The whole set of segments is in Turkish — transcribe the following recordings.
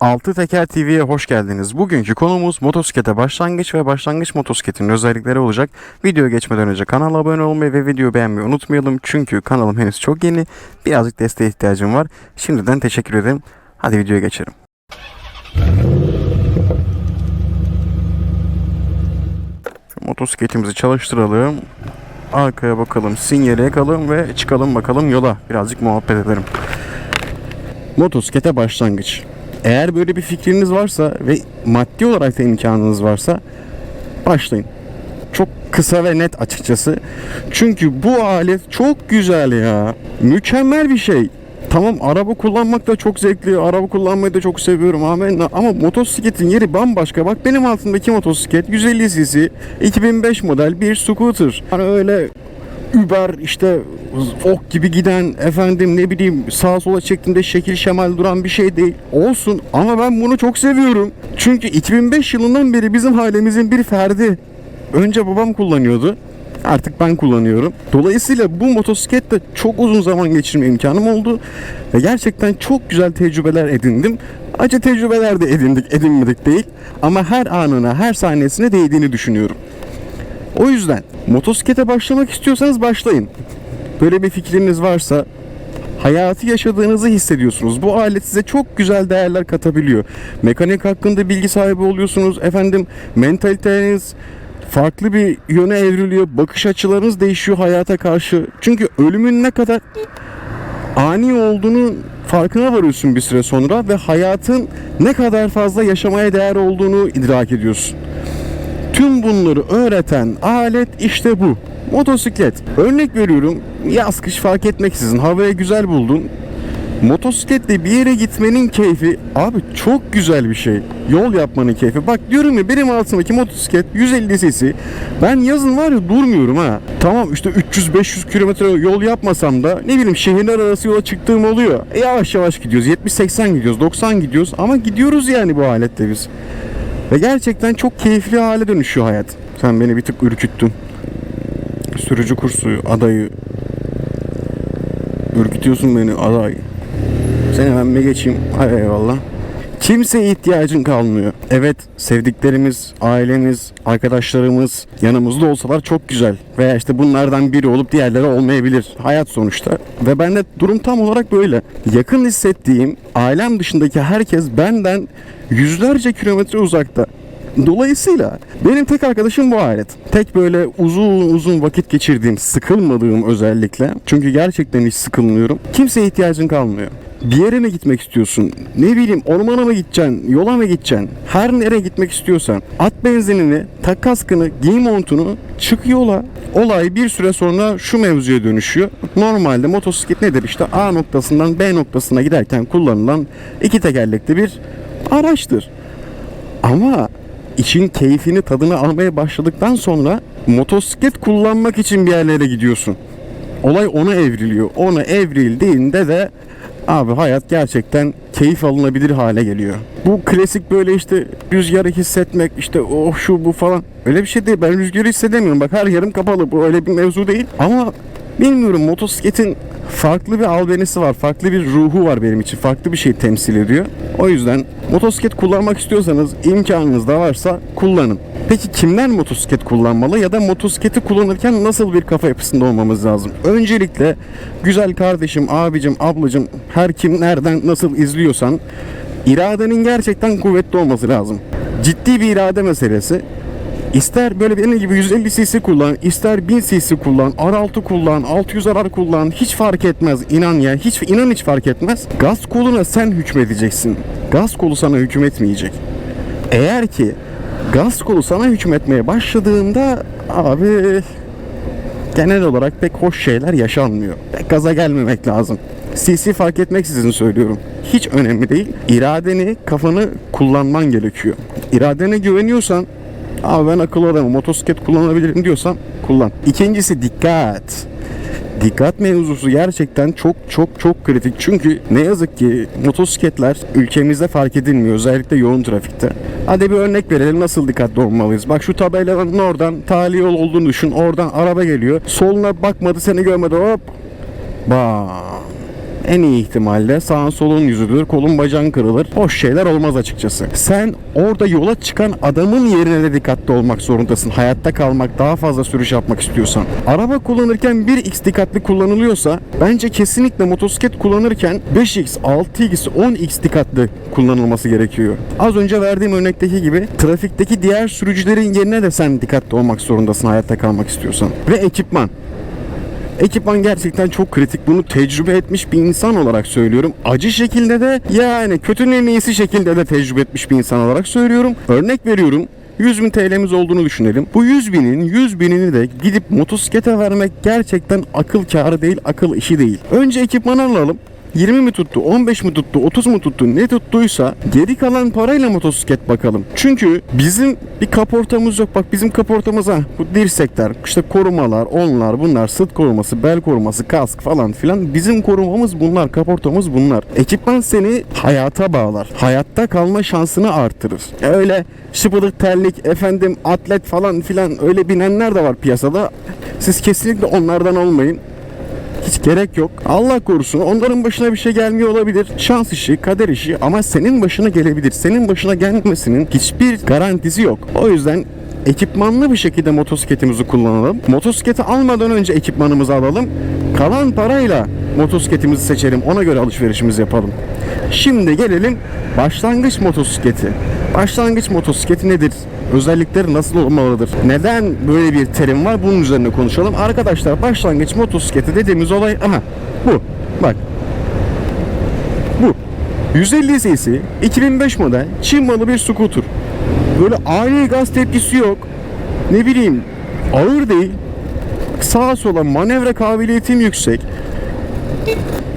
Altı Teker TV'ye hoş geldiniz. Bugünkü konumuz motosiklete başlangıç ve başlangıç motosikletinin özellikleri olacak. Videoya geçmeden önce kanala abone olmayı ve videoyu beğenmeyi unutmayalım. Çünkü kanalım henüz çok yeni. Birazcık desteğe ihtiyacım var. Şimdiden teşekkür ederim. Hadi videoya geçelim. Motosikletimizi çalıştıralım. Arkaya bakalım, sinyale yakalım ve çıkalım bakalım yola. Birazcık muhabbet edelim. Motosiklete başlangıç. Eğer böyle bir fikriniz varsa ve maddi olarak da imkanınız varsa başlayın. Çok kısa ve net açıkçası. Çünkü bu alet çok güzel ya. Mükemmel bir şey. Tamam araba kullanmak da çok zevkli. Araba kullanmayı da çok seviyorum. Amenna. Ama motosikletin yeri bambaşka. Bak benim altımdaki motosiklet 150 cc 2005 model bir scooter. Hani öyle Uber işte ok gibi giden efendim ne bileyim sağa sola çektiğinde şekil şemal duran bir şey değil. Olsun ama ben bunu çok seviyorum. Çünkü 2005 yılından beri bizim ailemizin bir ferdi. Önce babam kullanıyordu. Artık ben kullanıyorum. Dolayısıyla bu motosikletle çok uzun zaman geçirme imkanım oldu. Ve gerçekten çok güzel tecrübeler edindim. Acı tecrübeler de edindik, edinmedik değil. Ama her anına, her saniyesine değdiğini düşünüyorum. O yüzden motosiklete başlamak istiyorsanız başlayın. Böyle bir fikriniz varsa hayatı yaşadığınızı hissediyorsunuz. Bu alet size çok güzel değerler katabiliyor. Mekanik hakkında bilgi sahibi oluyorsunuz. Efendim mentaliteniz farklı bir yöne evriliyor. Bakış açılarınız değişiyor hayata karşı. Çünkü ölümün ne kadar ani olduğunu farkına varıyorsun bir süre sonra ve hayatın ne kadar fazla yaşamaya değer olduğunu idrak ediyorsun. Tüm bunları öğreten alet işte bu. Motosiklet. Örnek veriyorum yaz kış fark etmeksizin havaya güzel buldun. Motosikletle bir yere gitmenin keyfi abi çok güzel bir şey. Yol yapmanın keyfi. Bak diyorum ya benim altımdaki motosiklet 150 cc. Ben yazın var ya durmuyorum ha. Tamam işte 300-500 kilometre yol yapmasam da ne bileyim şehirler arası yola çıktığım oluyor. E, yavaş yavaş gidiyoruz. 70-80 gidiyoruz. 90 gidiyoruz. Ama gidiyoruz yani bu aletle biz. Ve gerçekten çok keyifli hale dönüşüyor hayat. Sen beni bir tık ürküttün. Sürücü kursu adayı. Ürkütüyorsun beni aday. Sen hemen bir geçeyim. Hay eyvallah. Kimseye ihtiyacın kalmıyor. Evet sevdiklerimiz, ailemiz, arkadaşlarımız yanımızda olsalar çok güzel. Veya işte bunlardan biri olup diğerleri olmayabilir. Hayat sonuçta. Ve bende durum tam olarak böyle. Yakın hissettiğim ailem dışındaki herkes benden yüzlerce kilometre uzakta. Dolayısıyla benim tek arkadaşım bu alet. Tek böyle uzun uzun vakit geçirdiğim, sıkılmadığım özellikle. Çünkü gerçekten hiç sıkılmıyorum. Kimseye ihtiyacın kalmıyor. Bir yere mi gitmek istiyorsun? Ne bileyim ormana mı gideceksin? Yola mı gideceksin? Her nereye gitmek istiyorsan at benzinini, tak kaskını, giy montunu, çık yola. Olay bir süre sonra şu mevzuya dönüşüyor. Normalde motosiklet nedir? İşte A noktasından B noktasına giderken kullanılan iki tekerlekli bir araçtır. Ama işin keyfini tadını almaya başladıktan sonra motosiklet kullanmak için bir yerlere gidiyorsun. Olay ona evriliyor. Ona evrildiğinde de abi hayat gerçekten keyif alınabilir hale geliyor. Bu klasik böyle işte rüzgarı hissetmek işte oh şu bu falan öyle bir şey değil. Ben rüzgarı hissedemiyorum. Bak her yerim kapalı. Bu öyle bir mevzu değil. Ama bilmiyorum motosikletin farklı bir albenisi var. Farklı bir ruhu var benim için. Farklı bir şey temsil ediyor. O yüzden motosiklet kullanmak istiyorsanız imkanınız da varsa kullanın. Peki kimler motosiklet kullanmalı ya da motosikleti kullanırken nasıl bir kafa yapısında olmamız lazım? Öncelikle güzel kardeşim, abicim, ablacım her kim nereden nasıl izliyorsan iradenin gerçekten kuvvetli olması lazım. Ciddi bir irade meselesi. İster böyle benim gibi 150 cc kullan, ister 1000 cc kullan, R6 kullan, 600 R kullan hiç fark etmez inan ya. Hiç inan hiç fark etmez. Gaz koluna sen hükmedeceksin. Gaz kolu sana hükmetmeyecek. Eğer ki gaz kolu sana hükmetmeye başladığında abi genel olarak pek hoş şeyler yaşanmıyor. Pek gaza gelmemek lazım. CC fark etmeksizin söylüyorum. Hiç önemli değil. İradeni, kafanı kullanman gerekiyor. İradene güveniyorsan Abi ben akıllı adamım motosiklet kullanabilirim diyorsan kullan. İkincisi dikkat. Dikkat mevzusu gerçekten çok çok çok kritik. Çünkü ne yazık ki motosikletler ülkemizde fark edilmiyor. Özellikle yoğun trafikte. Hadi bir örnek verelim nasıl dikkatli olmalıyız. Bak şu tabelanın oradan tali yol olduğunu düşün. Oradan araba geliyor. Soluna bakmadı seni görmedi hop. Bam. En iyi ihtimalle sağın solun yüzüdür, kolun bacağın kırılır. Hoş şeyler olmaz açıkçası. Sen orada yola çıkan adamın yerine de dikkatli olmak zorundasın. Hayatta kalmak, daha fazla sürüş yapmak istiyorsan. Araba kullanırken 1x dikkatli kullanılıyorsa bence kesinlikle motosiklet kullanırken 5x, 6x, 10x dikkatli kullanılması gerekiyor. Az önce verdiğim örnekteki gibi trafikteki diğer sürücülerin yerine de sen dikkatli olmak zorundasın hayatta kalmak istiyorsan. Ve ekipman. Ekipman gerçekten çok kritik. Bunu tecrübe etmiş bir insan olarak söylüyorum. Acı şekilde de yani kötünün iyisi şekilde de tecrübe etmiş bir insan olarak söylüyorum. Örnek veriyorum. 100 bin TL'miz olduğunu düşünelim. Bu 100 binin 100 binini de gidip motosiklete vermek gerçekten akıl kârı değil, akıl işi değil. Önce ekipmanı alalım. 20 mi tuttu, 15 mi tuttu, 30 mu tuttu ne tuttuysa geri kalan parayla motosiklet bakalım. Çünkü bizim bir kaportamız yok. Bak bizim kaportamız ha bu dirsekler, işte korumalar, onlar bunlar, sırt koruması, bel koruması, kask falan filan. Bizim korumamız bunlar, kaportamız bunlar. Ekipman seni hayata bağlar. Hayatta kalma şansını artırır. Öyle şıpıdık terlik, efendim atlet falan filan öyle binenler de var piyasada. Siz kesinlikle onlardan olmayın. Hiç gerek yok. Allah korusun onların başına bir şey gelmiyor olabilir. Şans işi, kader işi ama senin başına gelebilir. Senin başına gelmesinin hiçbir garantisi yok. O yüzden ekipmanlı bir şekilde motosikletimizi kullanalım. Motosikleti almadan önce ekipmanımızı alalım. Kalan parayla motosikletimizi seçelim. Ona göre alışverişimizi yapalım. Şimdi gelelim başlangıç motosikleti. Başlangıç motosikleti nedir? Özellikleri nasıl olmalıdır? Neden böyle bir terim var? Bunun üzerine konuşalım. Arkadaşlar başlangıç motosikleti dediğimiz olay aha bu. Bak. Bu. 150 cc 2005 model Çin malı bir scooter. Böyle ani gaz tepkisi yok. Ne bileyim ağır değil. Sağa sola manevra kabiliyetim yüksek.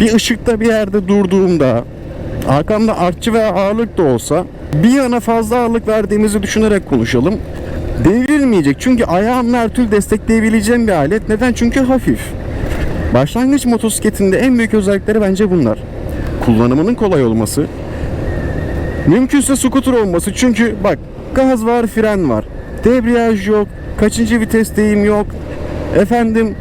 Bir ışıkta bir yerde durduğumda arkamda artçı veya ağırlık da olsa bir yana fazla ağırlık verdiğimizi düşünerek konuşalım. Devrilmeyecek çünkü ayağımla her türlü destekleyebileceğim bir alet. Neden? Çünkü hafif. Başlangıç motosikletinde en büyük özellikleri bence bunlar. Kullanımının kolay olması. Mümkünse scooter olması. Çünkü bak gaz var, fren var. Debriyaj yok. Kaçıncı vitesteyim yok. Efendim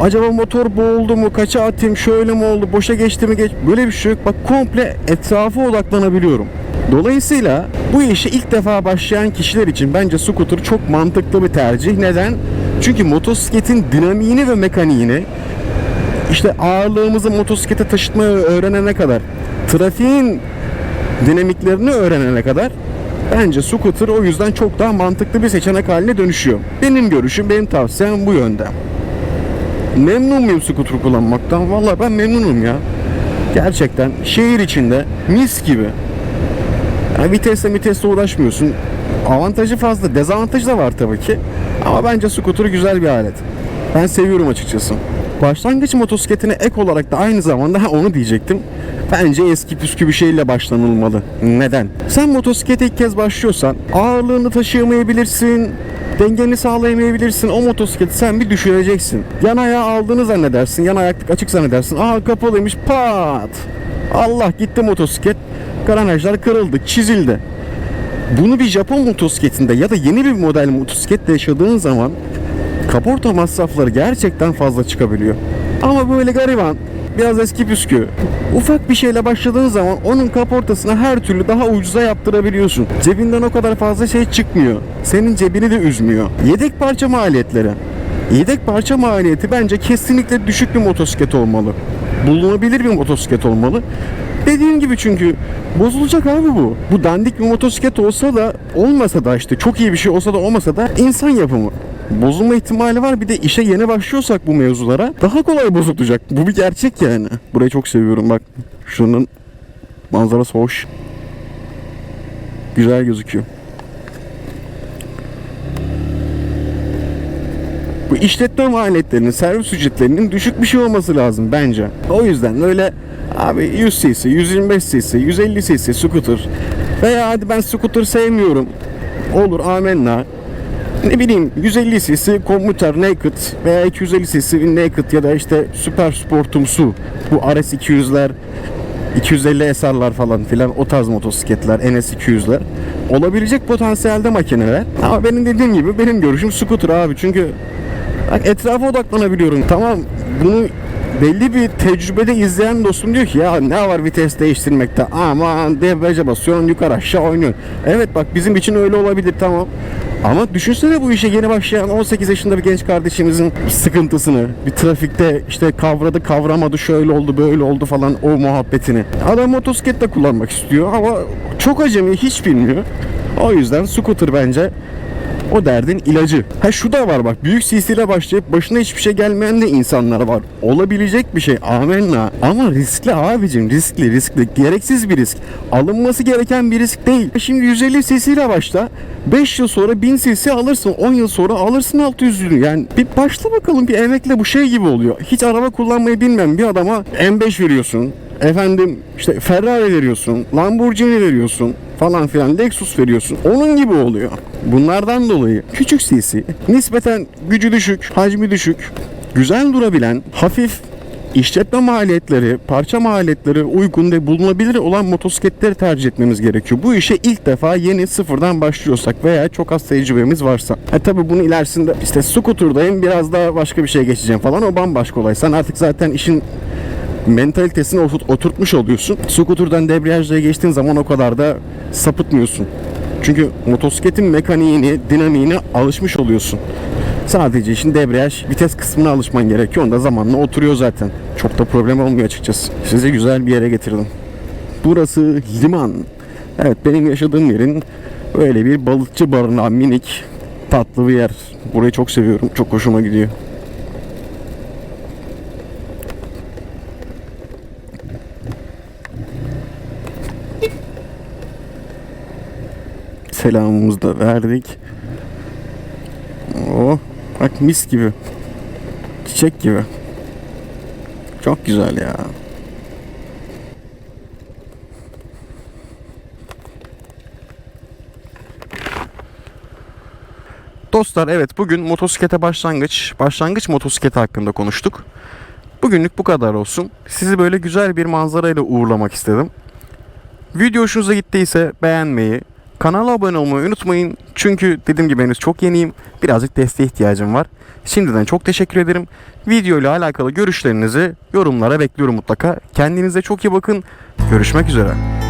Acaba motor boğuldu mu? Kaça atayım? Şöyle mi oldu? Boşa geçti mi? Geç? Böyle bir şey yok. Bak komple etrafa odaklanabiliyorum. Dolayısıyla bu işe ilk defa başlayan kişiler için bence scooter çok mantıklı bir tercih. Neden? Çünkü motosikletin dinamiğini ve mekaniğini işte ağırlığımızı motosiklete taşıtmayı öğrenene kadar, trafiğin dinamiklerini öğrenene kadar bence scooter o yüzden çok daha mantıklı bir seçenek haline dönüşüyor. Benim görüşüm, benim tavsiyem bu yönde. Memnun muyum scooter kullanmaktan? Vallahi ben memnunum ya. Gerçekten şehir içinde mis gibi. Yani vitesle vitesle uğraşmıyorsun. Avantajı fazla, dezavantajı da var tabii ki. Ama bence scooter güzel bir alet. Ben seviyorum açıkçası. Başlangıç motosikletine ek olarak da aynı zamanda onu diyecektim. Bence eski püskü bir şeyle başlanılmalı. Neden? Sen motosiklete ilk kez başlıyorsan ağırlığını taşıyamayabilirsin, dengeni sağlayamayabilirsin. O motosikleti sen bir düşüreceksin. Yan ayağı aldığını zannedersin. Yan ayaklık açık zannedersin. Aa kapalıymış pat. Allah gitti motosiklet. Granajlar kırıldı, çizildi. Bunu bir Japon motosikletinde ya da yeni bir model motosikletle yaşadığın zaman kaporta masrafları gerçekten fazla çıkabiliyor. Ama böyle gariban, biraz eski püskü, ufak bir şeyle başladığın zaman onun kaportasını her türlü daha ucuza yaptırabiliyorsun. Cebinden o kadar fazla şey çıkmıyor. Senin cebini de üzmüyor. Yedek parça maliyetleri. Yedek parça maliyeti bence kesinlikle düşük bir motosiklet olmalı. Bulunabilir bir motosiklet olmalı. Dediğim gibi çünkü bozulacak abi bu. Bu dandik bir motosiklet olsa da olmasa da işte çok iyi bir şey olsa da olmasa da insan yapımı. Bozulma ihtimali var. Bir de işe yeni başlıyorsak bu mevzulara daha kolay bozulacak. Bu bir gerçek yani. Burayı çok seviyorum bak. Şunun manzarası hoş. Güzel gözüküyor. Bu işletme maliyetlerinin, servis ücretlerinin düşük bir şey olması lazım bence. O yüzden öyle abi 100 cc, 125 cc, 150 cc scooter veya hadi ben scooter sevmiyorum. Olur amenna. Ne bileyim 150 cc komüter naked veya 250 cc naked ya da işte süper sportumsu bu RS 200'ler 250 SR'lar falan filan o tarz motosikletler NS 200'ler olabilecek potansiyelde makineler. Ama benim dediğim gibi benim görüşüm scooter abi çünkü Bak etrafa odaklanabiliyorum. Tamam bunu belli bir tecrübede izleyen dostum diyor ki ya ne var vites değiştirmekte aman debriyaja basıyorsun yukarı aşağı oynuyorsun. Evet bak bizim için öyle olabilir tamam. Ama düşünsene bu işe yeni başlayan 18 yaşında bir genç kardeşimizin sıkıntısını. Bir trafikte işte kavradı kavramadı şöyle oldu böyle oldu falan o muhabbetini. Adam motosiklet de kullanmak istiyor ama çok acemi hiç bilmiyor. O yüzden scooter bence o derdin ilacı. Ha şu da var bak büyük CC ile başlayıp başına hiçbir şey gelmeyen de insanlar var. Olabilecek bir şey amenna. Ama riskli abicim riskli riskli. Gereksiz bir risk. Alınması gereken bir risk değil. Şimdi 150 CC ile başla. 5 yıl sonra 1000 cc alırsın. 10 yıl sonra alırsın 600'lü. Yani bir başla bakalım bir emekle bu şey gibi oluyor. Hiç araba kullanmayı bilmeyen bir adama M5 veriyorsun. Efendim işte Ferrari veriyorsun. Lamborghini veriyorsun falan filan Lexus veriyorsun. Onun gibi oluyor. Bunlardan dolayı küçük CC, nispeten gücü düşük, hacmi düşük, güzel durabilen, hafif işletme maliyetleri, parça maliyetleri uygun ve bulunabilir olan motosikletleri tercih etmemiz gerekiyor. Bu işe ilk defa yeni sıfırdan başlıyorsak veya çok az tecrübemiz varsa. E tabi bunun ilerisinde işte scooter'dayım biraz daha başka bir şeye geçeceğim falan o bambaşka olay. Sen artık zaten işin mentalitesini oturt- oturtmuş oluyorsun. Scooter'dan debriyajla geçtiğin zaman o kadar da sapıtmıyorsun. Çünkü motosikletin mekaniğini, dinamiğine alışmış oluyorsun. Sadece işin debriyaj, vites kısmına alışman gerekiyor. Onda zamanla oturuyor zaten. Çok da problem olmuyor açıkçası. Sizi güzel bir yere getirdim. Burası liman. Evet benim yaşadığım yerin böyle bir balıkçı barınağı minik tatlı bir yer. Burayı çok seviyorum. Çok hoşuma gidiyor. Selamımızı da verdik. Oh, bak mis gibi. Çiçek gibi. Çok güzel ya. Dostlar evet bugün motosiklete başlangıç, başlangıç motosikleti hakkında konuştuk. Bugünlük bu kadar olsun. Sizi böyle güzel bir manzarayla uğurlamak istedim. Video hoşunuza gittiyse beğenmeyi, kanala abone olmayı unutmayın. Çünkü dediğim gibi henüz çok yeniyim. Birazcık desteğe ihtiyacım var. Şimdiden çok teşekkür ederim. Video ile alakalı görüşlerinizi yorumlara bekliyorum mutlaka. Kendinize çok iyi bakın. Görüşmek üzere.